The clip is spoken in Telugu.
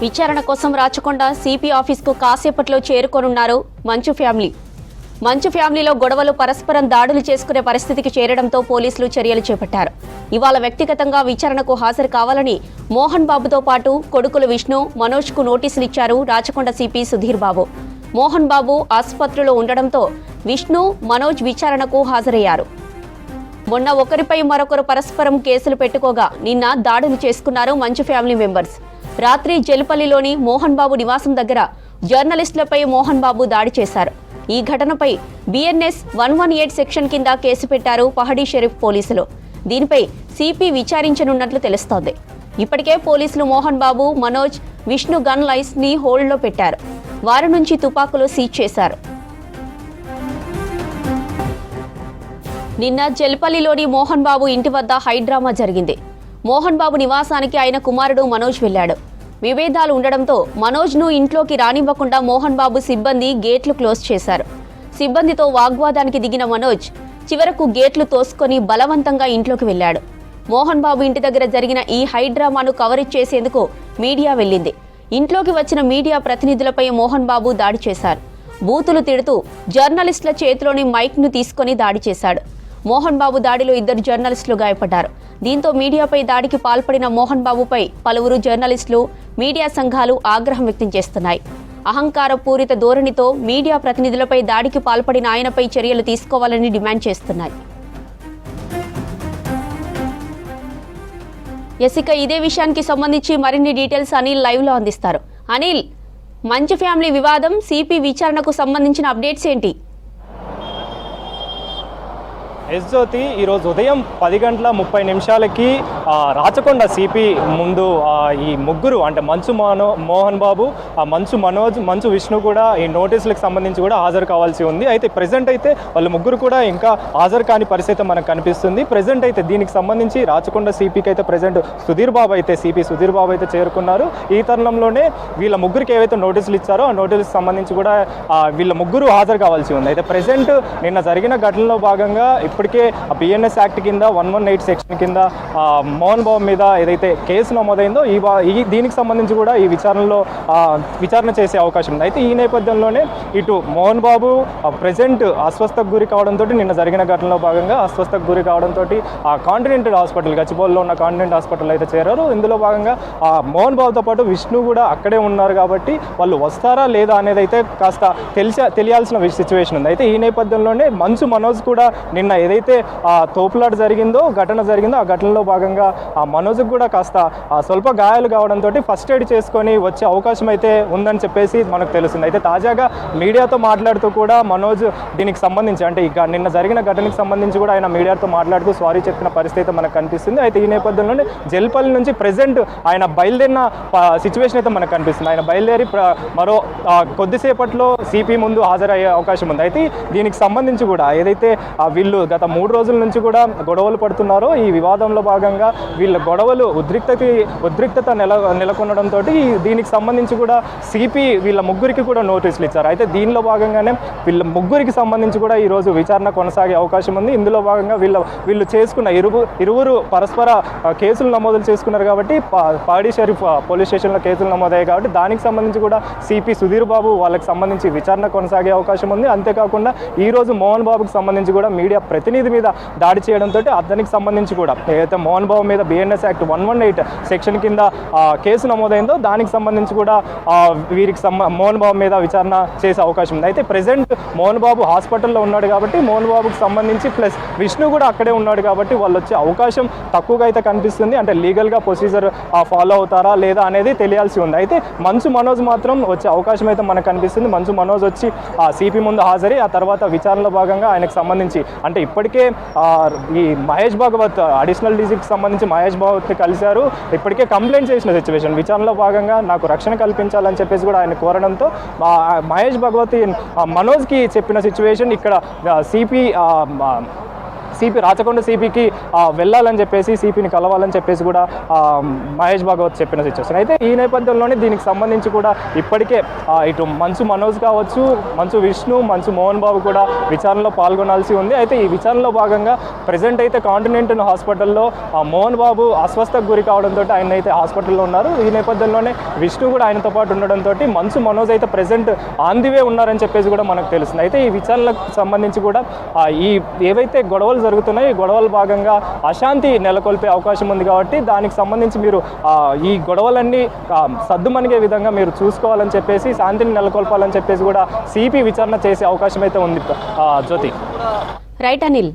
విచారణ కోసం రాచకొండ సిపి ఆఫీస్కు కాసేపట్లో చేరుకోనున్నారు మంచు ఫ్యామిలీ. మంచు ఫ్యామిలీలో గొడవలు పరస్పరం దాడులు చేసుకునే పరిస్థితికి చేరడంతో పోలీసులు చర్యలు చేపట్టారు. ఇవాళ వ్యక్తిగతంగా విచారణకు హాజరు కావాలని మోహన్ బాబుతో పాటు కొడుకులు విష్ణు మనోజ్కు నోటీసులు ఇచ్చారు రాచకొండ సిపి సుధీర్ బాబు. మోహన్ బాబు ఆసుపత్రిలో ఉండడంతో విష్ణు మనోజ్ విచారణకు హాజరయ్యారు. మొన్న ఒకరిపై మరొకరు పరస్పరం కేసులు పెట్టుకోగా నిన్న దాడులు చేసుకున్నారు మంచు ఫ్యామిలీ మెంబర్స్. రాత్రి జల్పల్లిలోని మోహన్ బాబు నివాసం దగ్గర జర్నలిస్టులపై మోహన్ బాబు దాడి చేశారు. ఈ ఘటనపై BNS one one eight section కింద కేసు పెట్టారు పహడీ షరీఫ్ పోలీసులు. దీనిపై సిపి విచారించనున్నట్లు తెలుస్తోంది. ఇప్పటికే పోలీసులు మోహన్ బాబు మనోజ్ విష్ణు గన్ లైన్స్ని హోల్డ్లో పెట్టారు. వారి నుంచి తుపాకులు సీజ్ చేశారు. నిన్న జల్పల్లిలోని మోహన్ బాబు ఇంటి వద్ద హైడ్రామా జరిగింది. మోహన్ బాబు నివాసానికి ఆయన కుమారుడు మనోజ్ వెళ్ళాడు. విభేదాలు ఉండడంతో మనోజ్ను ఇంట్లోకి రానివ్వకుండా మోహన్ బాబు సిబ్బంది గేట్లు క్లోజ్ చేశారు. సిబ్బందితో వాగ్వాదానికి దిగిన మనోజ్ చివరకు గేట్లు తోసుకొని బలవంతంగా ఇంట్లోకి వెళ్ళాడు. మోహన్ బాబు ఇంటి దగ్గర జరిగిన ఈ హైడ్రామాను కవరేజ్ చేసేందుకు మీడియా వెళ్ళింది. ఇంట్లోకి వచ్చిన మీడియా ప్రతినిధులపై మోహన్ బాబు దాడి చేశారు. బూతులు తిడుతూ జర్నలిస్టుల చేతిలోని మైక్ను తీసుకొని దాడి చేశాడు. మోహన్ బాబు దాడిలో ఇద్దరు జర్నలిస్టులు గాయపడ్డారు. దీంతో మీడియాపై దాడికి పాల్పడిన మోహన్ బాబుపై పలువురు జర్నలిస్టులు మీడియా సంఘాలు ఆగ్రహం వ్యక్తం చేస్తున్నాయి. అహంకార పూరిత ధోరణితో మీడియా ప్రతినిధులపై దాడికి పాల్పడిన ఆయనపై చర్యలు తీసుకోవాలని డిమాండ్ చేస్తున్నాయి. ఎసిక ఇదే విషయానికి సంబంధించి మరిన్ని డీటెయిల్స్ అనిల్ లైవ్లో అందిస్తారు. అనిల్ మంచు ఫ్యామిలీ వివాదం సిపి విచారణకు సంబంధించిన అప్డేట్స్ ఏంటి? ఎస్ జ్యోతి ఈరోజు ఉదయం పది గంటల ముప్పై నిమిషాలకి రాచకొండ సిపి ముందు ఈ ముగ్గురు అంటే మంచు మనో మోహన్ బాబు ఆ మంచు మనోజ్ మంచు విష్ణు కూడా ఈ నోటీసులకు సంబంధించి కూడా హాజరు కావాల్సి ఉంది. అయితే ప్రజెంట్ అయితే వాళ్ళు ముగ్గురు కూడా ఇంకా హాజరు కాని పరిస్థితి మనకు కనిపిస్తుంది. ప్రజెంట్ అయితే దీనికి సంబంధించి రాచకొండ సిపికి అయితే ప్రజెంట్ సుధీర్ బాబు అయితే సిపి సుధీర్ బాబు అయితే చేరుకున్నారు. ఈ తరుణంలోనే వీళ్ళ ముగ్గురికి ఏవైతే నోటీసులు ఇచ్చారో ఆ నోటీసులకు సంబంధించి కూడా వీళ్ళ ముగ్గురు హాజరు కావాల్సి ఉంది. అయితే ప్రజెంట్ నిన్న జరిగిన ఘటనలో భాగంగా ఇప్పుడు ఇప్పటికే బిఎన్ఎస్ యాక్ట్ కింద వన్ వన్ ఎయిట్ సెక్షన్ కింద మోహన్ బాబు మీద ఏదైతే కేసు నమోదైందో ఈ ఈ దీనికి సంబంధించి కూడా ఈ విచారణలో విచారణ చేసే అవకాశం ఉంది. అయితే ఈ నేపథ్యంలోనే ఇటు మోహన్ బాబు ప్రజెంట్ అస్వస్థకు గురి కావడంతో నిన్న జరిగిన ఘటనలో భాగంగా అస్వస్థకు గురి కావడంతో ఆ కాంటినెంటల్ హాస్పిటల్ గచ్చిబౌల్లో ఉన్న కాంటినెంట్ హాస్పిటల్ అయితే చేరారు. ఇందులో భాగంగా ఆ మోహన్ బాబుతో పాటు విష్ణు కూడా అక్కడే ఉన్నారు కాబట్టి వాళ్ళు వస్తారా లేదా అనేది అయితే కాస్త తెలిసా తెలియాల్సిన సిచ్యువేషన్ ఉంది. అయితే ఈ నేపథ్యంలోనే మంచు మనోజ్ కూడా నిన్న ఏదైతే ఆ తోపులాట జరిగిందో ఘటన జరిగిందో ఆ ఘటనలో భాగంగా ఆ మనోజ్కి కూడా కాస్త స్వల్ప గాయాలు కావడంతో ఫస్ట్ ఎయిడ్ చేసుకొని వచ్చే అవకాశం అయితే ఉందని చెప్పేసి మనకు తెలుస్తుంది. అయితే తాజాగా మీడియాతో మాట్లాడుతూ కూడా మనోజ్ దీనికి సంబంధించి అంటే ఇక నిన్న జరిగిన ఘటనకి సంబంధించి కూడా ఆయన మీడియాతో మాట్లాడుతూ సారీ చెప్పిన పరిస్థితి అయితే మనకు కనిపిస్తుంది. అయితే ఈ నేపథ్యంలోనే జల్పల్లి నుంచి ప్రెసెంట్ ఆయన బయలుదేరిన సిచ్యువేషన్ అయితే మనకు కనిపిస్తుంది. ఆయన బయలుదేరి ప్ర- మరో కొద్దిసేపట్లో సిపి ముందు హాజరయ్యే అవకాశం ఉంది. అయితే దీనికి సంబంధించి కూడా ఏదైతే ఆ, వీళ్ళు గత గత మూడు రోజుల నుంచి కూడా గొడవలు పడుతున్నారో. ఈ వివాదంలో భాగంగా వీళ్ళ గొడవలు ఉద్రిక్తకి ఉద్రిక్తత నెల నెలకొనడంతో దీనికి సంబంధించి కూడా సిపి వీళ్ళ ముగ్గురికి కూడా నోటీసులు ఇచ్చారు. అయితే దీనిలో భాగంగానే వీళ్ళ ముగ్గురికి సంబంధించి కూడా ఈరోజు విచారణ కొనసాగే అవకాశం ఉంది. ఇందులో భాగంగా వీళ్ళ వీళ్ళు చేసుకున్న ఇరువు ఇరువురు పరస్పర కేసులు నమోదులు చేసుకున్నారు కాబట్టి పా- పాడి షరీఫ్ పోలీస్ స్టేషన్లో కేసులు నమోదయ్యాయి కాబట్టి దానికి సంబంధించి కూడా సిపి సుధీర్ బాబు వాళ్ళకి సంబంధించి విచారణ కొనసాగే అవకాశం ఉంది. అంతేకాకుండా ఈరోజు మోహన్ బాబుకి సంబంధించి కూడా మీడియా ప్రతినిధి మీద దాడి చేయడంతో అతనికి సంబంధించి కూడా ఏదైతే మోహన్ బాబు మీద BNS act one one eight section కింద కేసు నమోదైందో దానికి సంబంధించి కూడా వీరికి సంబ మోహన్ బాబు మీద విచారణ చేసే అవకాశం ఉంది. అయితే ప్రజెంట్ మోహన్ బాబు హాస్పిటల్లో ఉన్నాడు కాబట్టి మోహన్ బాబుకి సంబంధించి ప్లస్ విష్ణు కూడా అక్కడే ఉన్నాడు కాబట్టి వాళ్ళు వచ్చే అవకాశం తక్కువగా అయితే కనిపిస్తుంది. అంటే లీగల్గా ప్రొసీజర్ ఫాలో అవుతారా లేదా అనేది తెలియాల్సి ఉంది. అయితే మంచు మనోజ్ మాత్రం వచ్చే అవకాశం అయితే మనకు కనిపిస్తుంది. మంచు మనోజ్ వచ్చి ఆ సిపి ముందు హాజరై ఆ తర్వాత విచారణలో భాగంగా ఆయనకు సంబంధించి అంటే ఇప్పటికే ఈ మహేష్ భాగవత్ అడిషనల్ డీజీకి సంబంధించి మహేష్ భాగవత్ కలిశారు. ఇప్పటికే కంప్లైంట్ చేసిన సిచ్యువేషన్ విచారణలో భాగంగా నాకు రక్షణ కల్పించాలని చెప్పేసి కూడా ఆయన కోరడంతో మహేష్ భగవతి మనోజ్కి చెప్పిన సిచ్యువేషన్ ఇక్కడ సిపి సిపి రాచకొండ సిపికి వెళ్ళాలని చెప్పేసి సిపిని కలవాలని చెప్పేసి కూడా మహేష్ భాగవత్ చెప్పిన సిచ్యువేషన్ అయితే ఈ నేపథ్యంలోనే దీనికి సంబంధించి కూడా ఇప్పటికే ఇటు మంచు మనోజ్ కావచ్చు మంచు విష్ణు మంచు మోహన్ బాబు కూడా విచారణలో పాల్గొనాల్సి ఉంది. అయితే ఈ విచారణలో భాగంగా ప్రజెంట్ అయితే కాంటినెంటల్ హాస్పిటల్లో మోహన్ బాబు అస్వస్థకు గురి కావడంతో ఆయన అయితే హాస్పిటల్లో ఉన్నారు. ఈ నేపథ్యంలోనే విష్ణు కూడా ఆయనతో పాటు ఉండడంతో మంచు మనోజ్ అయితే ప్రజెంట్ ఆన్ ది వే ఉన్నారని చెప్పేసి కూడా మనకు తెలుస్తుంది. అయితే ఈ విచారణలకు సంబంధించి కూడా ఈ ఏవైతే గొడవలు జరుగుతున్నాయి. ఈ గొడవల భాగంగా అశాంతి నెలకొల్పే అవకాశం ఉంది కాబట్టి దానికి సంబంధించి మీరు ఈ గొడవలన్నీ సద్దుమణిగే విధంగా మీరు చూసుకోవాలని చెప్పేసి శాంతిని నెలకొల్పాలని చెప్పేసి కూడా సిపి విచారణ చేసే అవకాశం అయితే ఉంది జ్యోతి. రైట్ అనిల్.